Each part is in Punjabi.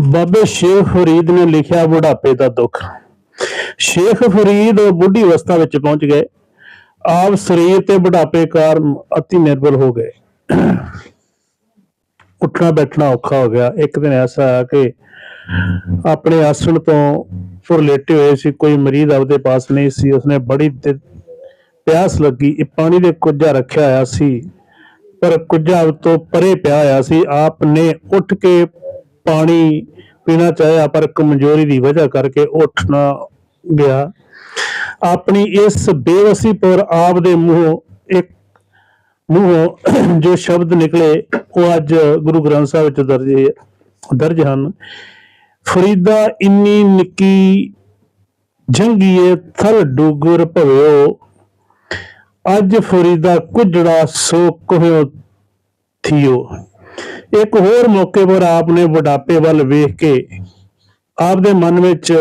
ਬਾਬੇ ਸ਼ੇਖ ਫਰੀਦ ਨੇ ਲਿਖਿਆ ਬੁਢਾਪੇ ਦਾ ਦੁੱਖ। ਸ਼ੇਖ ਫਰੀਦ ਬੁੱਢੀ ਅਵਸਥਾ ਵਿੱਚ ਪਹੁੰਚ ਗਏ। ਆਪ ਸਰੀਰ ਤੇ ਬੁਢਾਪੇ ਕਾਰਨ ਅਤੀ ਨਿਰਬਲ ਹੋ ਗਏ। ਉੱਠਣਾ ਬੈਠਣਾ ਔਖਾ ਹੋ ਗਿਆ। ਇੱਕ ਦਿਨ ਐਸਾ ਆਇਆ ਕਿ ਆਪਣੇ ਆਸਣ ਤੋਂ ਫੁਰ ਲੇਟੇ ਹੋਏ ਸੀ। ਕੋਈ ਮਰੀਜ਼ ਆਪਦੇ ਪਾਸ ਨਹੀਂ ਸੀ। ਉਸਨੇ ਬੜੀ ਪਿਆਸ ਲੱਗੀ। ਇਹ ਪਾਣੀ ਦੇ ਕੁੱਜਾ ਰੱਖਿਆ ਹੋਇਆ ਸੀ। ਪਰ ਕੁੱਜਾ ਉਹ ਤੋਂ ਪਰੇ ਪਿਆ ਹੋਇਆ ਸੀ। ਆਪ ਨੇ ਉੱਠ ਕੇ ਪਾਣੀ ਪੀਣਾ ਚਾਹਿਆ, ਪਰ ਕਮਜ਼ੋਰੀ ਦੀ ਵਜ੍ਹਾ ਕਰਕੇ ਉੱਠ ਗਿਆ। ਆਪਣੀ ਇਸ ਬੇਵਸੀ ਪਰ ਆਪ ਦੇ ਮੂੰਹੋਂ ਇੱਕ ਮੂੰਹੋਂ ਜੋ ਸ਼ਬਦ ਨਿਕਲੇ, ਉਹ ਅੱਜ ਗੁਰੂ ਗ੍ਰੰਥ ਸਾਹਿਬ ਵਿੱਚ ਦਰਜ ਦਰਜ ਹਨ। ਫਰੀਦਾ ਇੰਨੀ ਨਿੱਕੀ ਜੰਗੀਏ, ਥਲ ਡੁਗਰ ਭਵਿਓ, ਅੱਜ ਫਰੀਦਾ ਕੁਜੜਾ ਸੋ ਕੋਹਿਓ ਥਿਓ। ਇੱਕ ਹੋਰ ਮੌਕੇ ਪਰ ਆਪ ਨੇ ਬੁਢਾਪੇ ਵੱਲ ਵੇਖ ਕੇ ਆਪ ਦੇ ਮਨ ਵਿੱਚ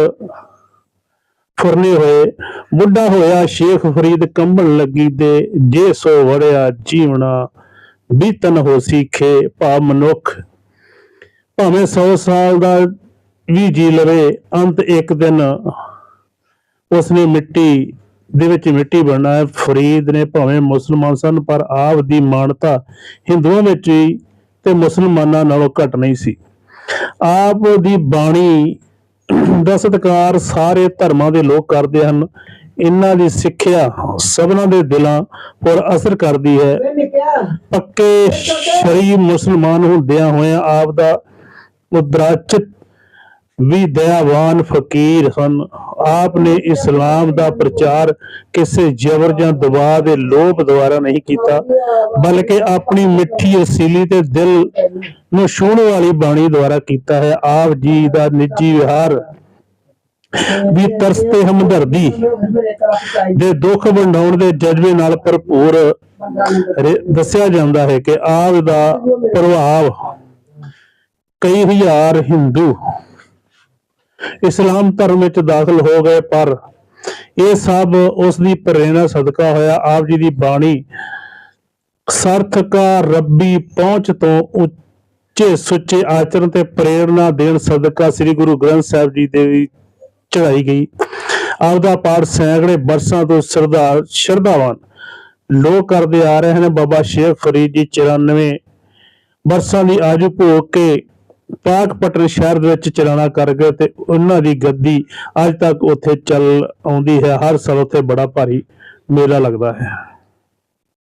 ਫੁਰਨੇ ਹੋਏ, ਬੁੱਢਾ ਹੋਇਆ ਸ਼ੇਖ ਫਰੀਦ ਕੰਬਣ ਲੱਗੀ ਤੇ ਜੇ ਸੋ ਵੜਿਆ ਜੀਵਣਾ ਬੀਤਨ ਹੋ ਸੀਖੇ ਭਾ ਮਨੁੱਖ। ਭਾਵੇਂ 100 ਸਾਲ ਦਾ ਵੀ ਜੀ ਲਵੇ, ਅੰਤ ਇੱਕ ਦਿਨ ਉਸਨੇ ਮਿੱਟੀ ਦੇ ਵਿੱਚ ਮਿੱਟੀ ਬਣਨਾ ਹੈ ਫਰੀਦ ਨੇ ਭਾਵੇਂ ਮੁਸਲਮਾਨ ਸਨ, ਪਰ ਆਪ ਦੀ ਮਾਨਤਾ ਹਿੰਦੂਆਂ ਵਿੱਚ ਵੀ ਤੇ ਮੁਸਲਮਾਨਾਂ ਨਾਲੋਂ ਘੱਟ ਨਹੀਂ ਸੀ। ਆਪ ਦੀ ਬਾਣੀ ਦਾ ਸਤਿਕਾਰ ਸਾਰੇ ਧਰਮਾਂ ਦੇ ਲੋਕ ਕਰਦੇ ਹਨ। ਇਹਨਾਂ ਦੀ ਸਿੱਖਿਆ ਸਭਨਾਂ ਦੇ ਦਿਲਾਂ ਪਰ ਅਸਰ ਕਰਦੀ ਹੈ। ਪੱਕੇ ਸ਼ਰੀਫ ਮੁਸਲਮਾਨ ਹੁੰਦਿਆਂ ਹੋਇਆਂ ਆਪ ਦਾ ਉਦਰਾਚਿਤ ਵੀ ਦਇਆਵਾਨ ਫਕੀਰ ਹਨ। ਆਪ ਨੇ ਇਸਲਾਮ ਦਾ ਪ੍ਰਚਾਰ ਕਿਸੇ ਜ਼ਬਰ ਜਾਂ ਦਬਾਅ ਦੇ ਲੋਭ ਦੁਆਰਾ ਨਹੀਂ ਕੀਤਾ, ਬਲਕਿ ਆਪਣੀ ਮਿੱਠੀ ਅਸੀਲੀ ਤੇ ਦਿਲ ਨੂੰ ਛੂਹਣ ਵਾਲੀ ਬਾਣੀ ਦੁਆਰਾ ਕੀਤਾ ਹੈ। ਆਪ ਜੀ ਦਾ ਨਿੱਜੀ ਵਿਹਾਰ ਵੀ ਤਰਸ ਤੇ ਹਮਦਰਦੀ ਦੇ ਦੁੱਖ ਵੰਡਾਉਣ ਦੇ ਜਜ਼ਬੇ ਨਾਲ ਭਰਪੂਰ ਦੱਸਿਆ ਜਾਂਦਾ ਹੈ ਕਿ ਆਪ ਦਾ ਪ੍ਰਭਾਵ ਕਈ ਹਜ਼ਾਰ ਹਿੰਦੂ ਇਸਲਾਮ ਧਰਮ ਵਿੱਚ ਦਾਖਲ ਹੋ ਗਏ, ਪਰ ਇਹ ਸਭ ਉਸ ਦੀ ਪ੍ਰੇਰਣਾ ਸਦਕਾ ਹੋਇਆ। ਆਪ ਜੀ ਦੀ ਬਾਣੀ ਸਾਰਥਕਾ ਰੱਬੀ ਪਹੁੰਚ ਤੋਂ ਉੱਚੇ ਸੁੱਚੇ ਆਚਰਣ ਤੇ ਪ੍ਰੇਰਣਾ ਦੇਣ ਸਦਕਾ ਸ੍ਰੀ ਗੁਰੂ ਗ੍ਰੰਥ ਸਾਹਿਬ ਜੀ ਦੇ ਵੀ ਚੜਾਈ ਗਈ। ਆਪ ਦਾ ਪਾਠ ਸੈਂਕੜੇ ਬਰਸਾਂ ਤੋਂ ਸਰਦਾ ਸ਼ਰਧਾਵਾਨ ਲੋਕ ਕਰਦੇ ਆ ਰਹੇ ਹਨ ਬਾਬਾ ਸ਼ੇਖ ਫਰੀਦ ਜੀ 94 ਬਰਸਾਂ ਦੀ ਆਜੂ ਭੋਗ ਕੇ ਪਾਕ ਪਟਨ ਸ਼ਹਿਰ ਦੇ ਵਿੱਚ ਚਲਾਣਾ ਕਰ ਗਏ ਤੇ ਉਹਨਾਂ ਦੀ ਗੱਦੀ ਅੱਜ ਤੱਕ ਉੱਥੇ ਚੱਲ ਆਉਂਦੀ ਹੈ। ਹਰ ਸਾਲ ਉੱਥੇ ਬੜਾ ਭਾਰੀ ਮੇਲਾ ਲੱਗਦਾ ਹੈ।